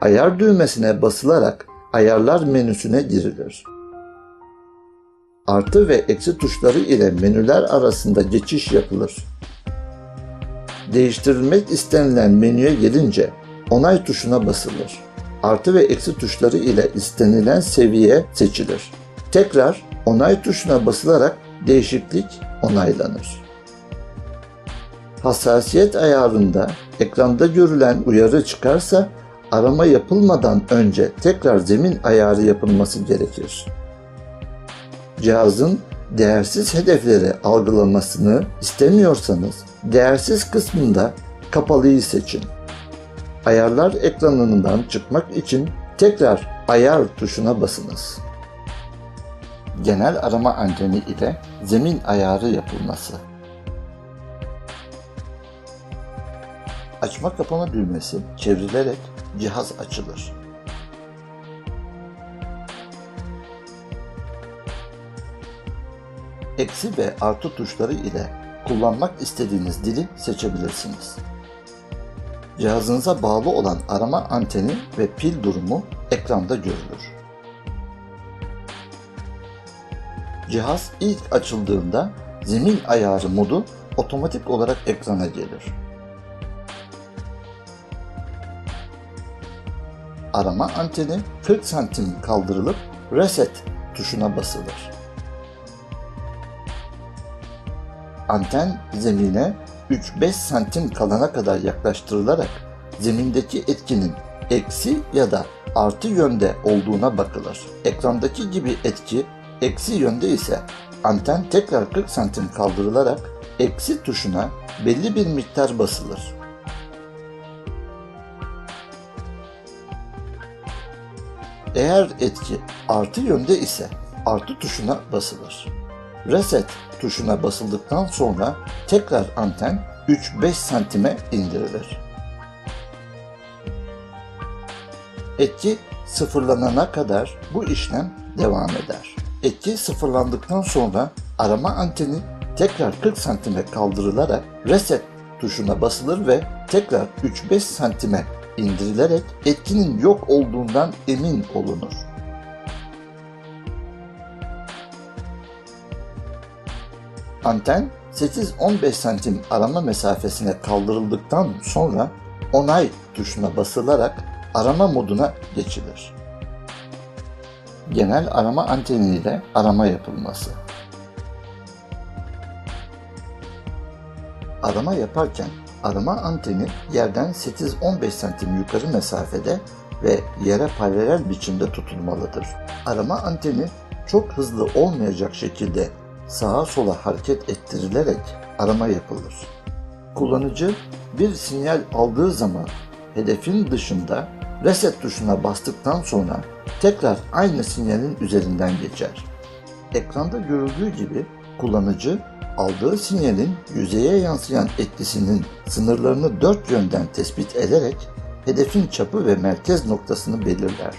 ayar düğmesine basılarak ayarlar menüsüne girilir. Artı ve eksi tuşları ile menüler arasında geçiş yapılır. Değiştirilmek istenilen menüye gelince onay tuşuna basılır. Artı ve eksi tuşları ile istenilen seviye seçilir. Tekrar onay tuşuna basılarak değişiklik onaylanır. Hassasiyet ayarında ekranda görülen uyarı çıkarsa arama yapılmadan önce tekrar zemin ayarı yapılması gerekir. Cihazın değersiz hedefleri algılamasını istemiyorsanız değersiz kısmında kapalıyı seçin. Ayarlar ekranından çıkmak için tekrar ayar tuşuna basınız. Genel arama anteni ile zemin ayarı yapılması. Açma kapama düğmesi çevrilerek cihaz açılır. Eksi ve artı tuşları ile kullanmak istediğiniz dili seçebilirsiniz. Cihazınıza bağlı olan arama anteni ve pil durumu ekranda görülür. Cihaz ilk açıldığında zemin ayarı modu otomatik olarak ekrana gelir. Arama anteni 40 santim kaldırılıp reset tuşuna basılır. Anten zemine 3-5 santim kalana kadar yaklaştırılarak zemindeki etkinin eksi ya da artı yönde olduğuna bakılır. Ekrandaki gibi etki eksi yönde ise anten tekrar 40 santim kaldırılarak eksi tuşuna belli bir miktar basılır. Eğer etki artı yönde ise artı tuşuna basılır. Reset tuşuna basıldıktan sonra tekrar anten 3-5 santime indirilir. Etki sıfırlanana kadar bu işlem devam eder. Etki sıfırlandıktan sonra arama anteni tekrar 40 santime kaldırılarak reset tuşuna basılır ve tekrar 3-5 santime indirilerek etkinin yok olduğundan emin olunur. Anten 8-15 santim arama mesafesine kaldırıldıktan sonra onay tuşuna basılarak arama moduna geçilir. Genel arama anteniyle arama yapılması. Arama yaparken arama anteni yerden 8-15 santim yukarı mesafede ve yere paralel biçimde tutulmalıdır. Arama anteni çok hızlı olmayacak şekilde sağa sola hareket ettirilerek arama yapılır. Kullanıcı bir sinyal aldığı zaman hedefin dışında reset tuşuna bastıktan sonra tekrar aynı sinyalin üzerinden geçer. Ekranda görüldüğü gibi kullanıcı aldığı sinyalin yüzeye yansıyan etkisinin sınırlarını dört yönden tespit ederek hedefin çapı ve merkez noktasını belirler.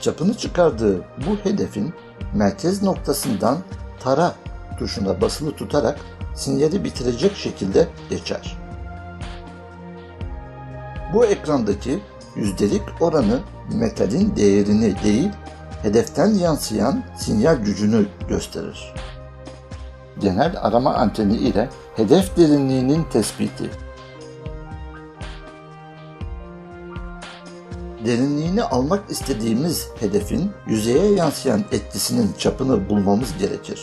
Çapını çıkardığı bu hedefin merkez noktasından tara tuşuna basılı tutarak sinyali bitirecek şekilde geçer. Bu ekrandaki yüzdelik oranı metalin değerini değil, hedeften yansıyan sinyal gücünü gösterir. Genel arama anteni ile hedef derinliğinin tespiti. Derinliğini almak istediğimiz hedefin yüzeye yansıyan etkisinin çapını bulmamız gerekir.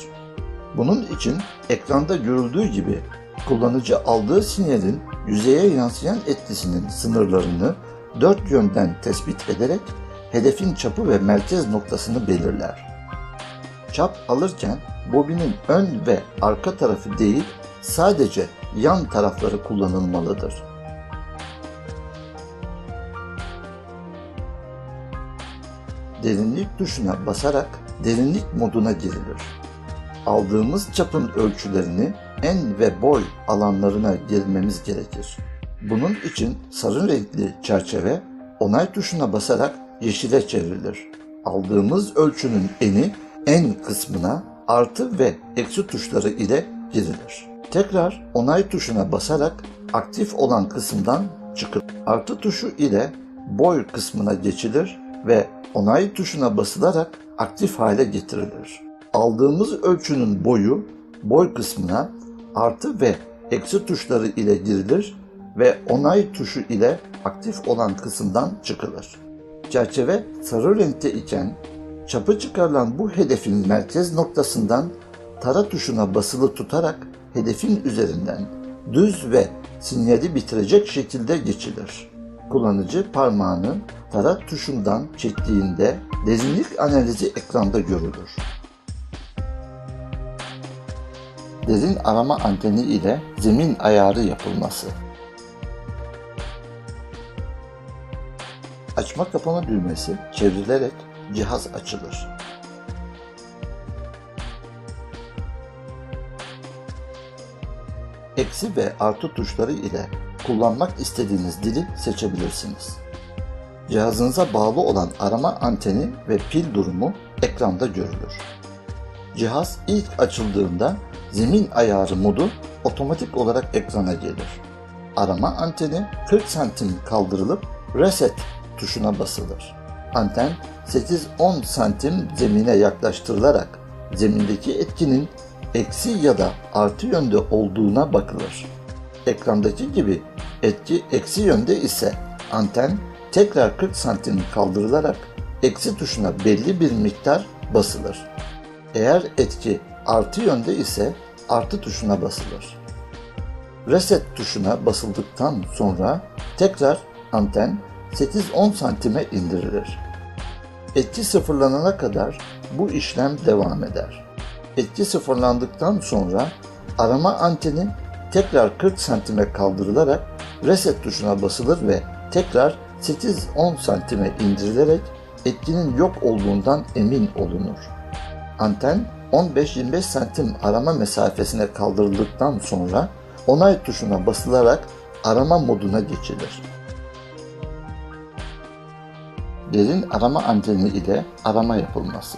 Bunun için ekranda görüldüğü gibi kullanıcı aldığı sinyalin yüzeye yansıyan etkisinin sınırlarını dört yönden tespit ederek hedefin çapı ve merkez noktasını belirler. Çap alırken bobinin ön ve arka tarafı değil sadece yan tarafları kullanılmalıdır. Derinlik tuşuna basarak derinlik moduna girilir. Aldığımız çapın ölçülerini en ve boy alanlarına girmemiz gerekir. Bunun için sarı renkli çerçeve onay tuşuna basarak yeşile çevrilir. Aldığımız ölçünün eni en kısmına artı ve eksi tuşları ile girilir. Tekrar onay tuşuna basarak aktif olan kısımdan çıkıp artı tuşu ile boy kısmına geçilir ve onay tuşuna basılarak aktif hale getirilir. Aldığımız ölçünün boyu boy kısmına artı ve eksi tuşları ile girilir ve onay tuşu ile aktif olan kısımdan çıkılır. Çerçeve sarı renkte iken çapı çıkarılan bu hedefin merkez noktasından tara tuşuna basılı tutarak hedefin üzerinden düz ve sinyali bitirecek şekilde geçilir. Kullanıcı parmağını tara tuşundan çektiğinde derinlik analizi ekranda görülür. Derin arama anteni ile zemin ayarı yapılması. Açma kapama düğmesi çevrilerek cihaz açılır. Eksi ve artı tuşları ile kullanmak istediğiniz dili seçebilirsiniz. Cihazınıza bağlı olan arama anteni ve pil durumu ekranda görülür. Cihaz ilk açıldığında zemin ayarı modu otomatik olarak ekrana gelir. Arama anteni 40 santim kaldırılıp reset tuşuna basılır. Anten 8-10 santim zemine yaklaştırılarak zemindeki etkinin eksi ya da artı yönde olduğuna bakılır. Ekrandaki gibi etki eksi yönde ise anten tekrar 40 santim kaldırılarak eksi tuşuna belli bir miktar basılır. Eğer etki artı yönde ise artı tuşuna basılır. Reset tuşuna basıldıktan sonra tekrar anten 8-10 santime indirilir. Etki sıfırlanana kadar bu işlem devam eder. Etki sıfırlandıktan sonra arama anteni tekrar 40 santime kaldırılarak reset tuşuna basılır ve tekrar 8-10 santime indirilerek etkinin yok olduğundan emin olunur. Anten 15-25 santim arama mesafesine kaldırıldıktan sonra onay tuşuna basılarak arama moduna geçilir. Derin arama anteni ile arama yapılması.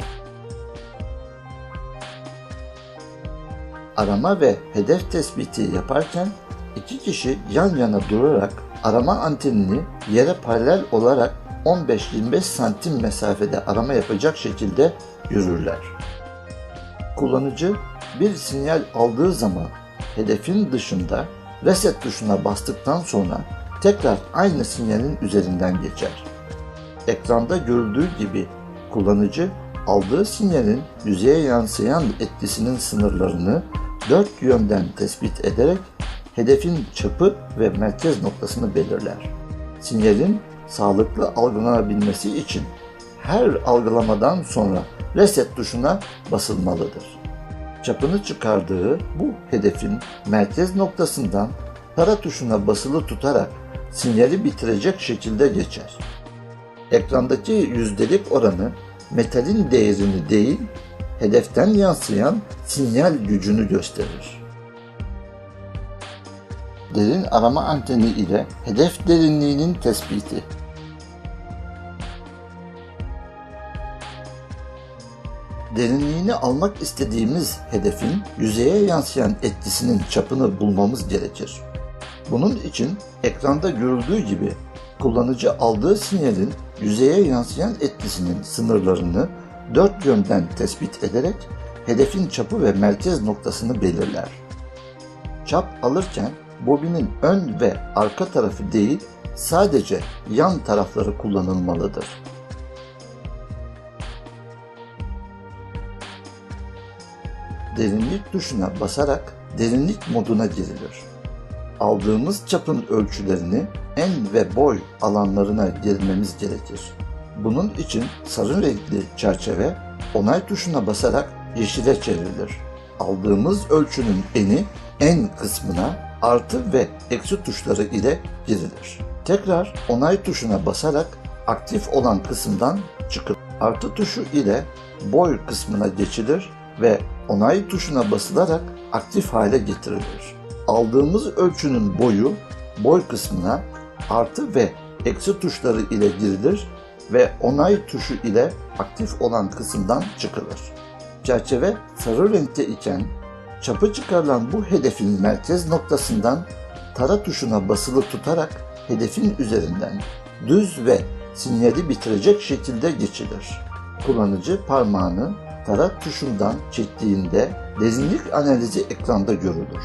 Arama ve hedef tespiti yaparken iki kişi yan yana durarak arama antenini yere paralel olarak 15-25 santim mesafede arama yapacak şekilde yürürler. Kullanıcı bir sinyal aldığı zaman hedefin dışında reset tuşuna bastıktan sonra tekrar aynı sinyalin üzerinden geçer. Ekranda görüldüğü gibi kullanıcı aldığı sinyalin yüzeye yansıyan etkisinin sınırlarını dört yönden tespit ederek hedefin çapı ve merkez noktasını belirler. Sinyalin sağlıklı algılanabilmesi için her algılamadan sonra reset tuşuna basılmalıdır. Çapını çıkardığı bu hedefin merkez noktasından para tuşuna basılı tutarak sinyali bitirecek şekilde geçer. Ekrandaki yüzdelik oranı metalin değerini değil, hedeften yansıyan sinyal gücünü gösterir. Derin arama anteni ile hedef derinliğinin tespiti derinliğini almak istediğimiz hedefin yüzeye yansıyan etkisinin çapını bulmamız gerekir. Bunun için ekranda görüldüğü gibi kullanıcı aldığı sinyalin yüzeye yansıyan etkisinin sınırlarını dört yönden tespit ederek hedefin çapı ve merkez noktasını belirler. Çap alırken bobinin ön ve arka tarafı değil sadece yan tarafları kullanılmalıdır. derinlik tuşuna basarak derinlik moduna girilir. Aldığımız çapın ölçülerini en ve boy alanlarına girmemiz gerekir. Bunun için sarı renkli çerçeve onay tuşuna basarak yeşile çevrilir. Aldığımız ölçünün eni en kısmına artı ve eksi tuşları ile girilir. Tekrar onay tuşuna basarak aktif olan kısımdan çıkıp artı tuşu ile boy kısmına geçilir ve onay tuşuna basılarak aktif hale getirilir. Aldığımız ölçünün boyu boy kısmına artı ve eksi tuşları ile girilir ve onay tuşu ile aktif olan kısımdan çıkılır. Çerçeve sarı renkte iken çapı çıkarılan bu hedefin merkez noktasından tara tuşuna basılı tutarak hedefin üzerinden düz ve sinyali bitirecek şekilde geçilir. Kullanıcı parmağını tara tuşundan çektiğinde derinlik analizi ekranda görülür.